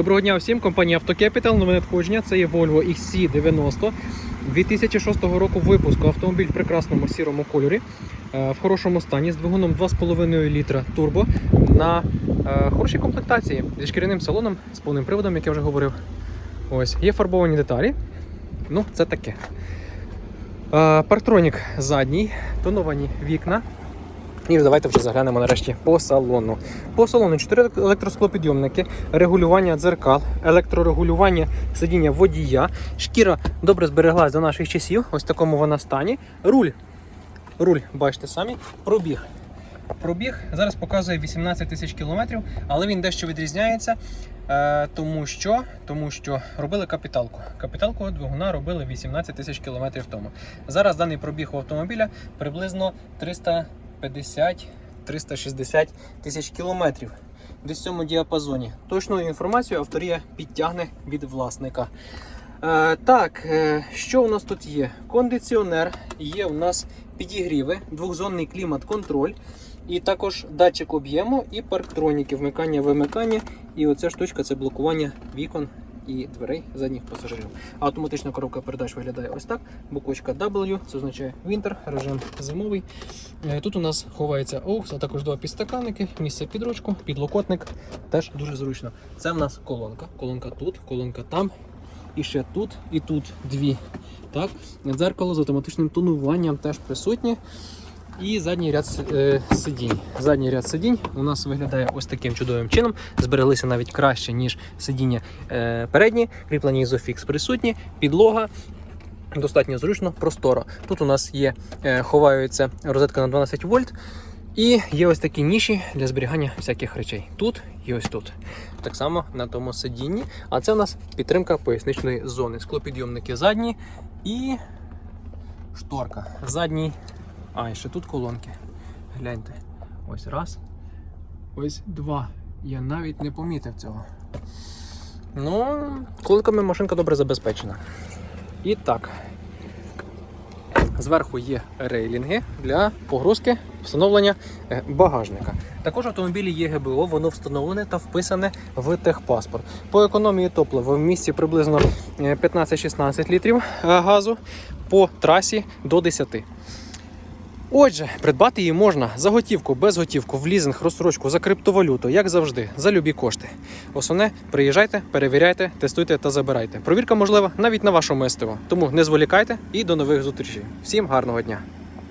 Доброго дня всім, компанія AutoCapital, нове надходження. Це є Volvo XC90 2006 року випуску. Автомобіль в прекрасному сірому кольорі, е, в хорошому стані, з двигуном 2,5 літра турбо на е, хорошій комплектації зі шкіряним салоном, з повним приводом, як я вже говорив. Ось, є фарбовані деталі. Ну, це таке. Е, Парктронік задній, тоновані вікна. І давайте вже заглянемо нарешті по салону. По салону 4 електросклопідйомники, регулювання дзеркал, електрорегулювання сидіння водія. Шкіра добре збереглась до наших часів. Ось такому вона стані. Руль. Руль, бачите самі, пробіг. Пробіг зараз показує 18 тисяч кілометрів, але він дещо відрізняється, е, тому що, тому що робили капіталку. Капіталку двигуна робили 18 тисяч кілометрів тому. Зараз даний пробіг у автомобіля приблизно 350-360 тисяч кілометрів. Десь в цьому діапазоні. Точну інформацію авторія підтягне від власника. Е, так, е, що у нас тут є? Кондиціонер, є у нас підігріви, двохзонний клімат-контроль, і також датчик об'єму і парктроніки, вмикання, вимикання. І оця штучка це блокування вікон і дверей задніх пасажирів. Автоматична коробка передач виглядає ось так. Буквочка W, це означає Winter, режим зимовий. Е, Тут у нас ховається AUX, а також два підстаканники, місце під ручку, підлокотник. Теж дуже зручно. Це в нас колонка. Колонка тут, колонка там. І ще тут, і тут дві. Так, дзеркало з автоматичним тонуванням теж присутнє. І задній ряд е, сидінь. Задній ряд сидінь у нас виглядає ось таким чудовим чином. Збереглися навіть краще, ніж сидіння е, передні. Кріплені ізофікс присутні, підлога. Достатньо зручно, просторо. Тут у нас є, е, ховаються розетка на 12 вольт. І є ось такі ніші для зберігання всяких речей. Тут і ось тут. Так само на тому сидінні. А це у нас підтримка поясничної зони. Склопідйомники задні і шторка. Задній. А, і ще тут колонки. Гляньте. Ось раз. Ось два. Я навіть не помітив цього. Ну, колонками машинка добре забезпечена. І так. Зверху є рейлінги для погрузки встановлення е, багажника. Також в автомобілі є ГБО, воно встановлене та вписане в техпаспорт. По економії топлива в місті приблизно е, 15-16 літрів е, газу, по трасі до 10. Отже, придбати її можна за готівку, без готівку, в лізинг, розсрочку, за криптовалюту, як завжди, за любі кошти. Основне, приїжджайте, перевіряйте, тестуйте та забирайте. Провірка можлива навіть на вашому СТО. Тому не зволікайте і до нових зустрічей. Всім гарного дня!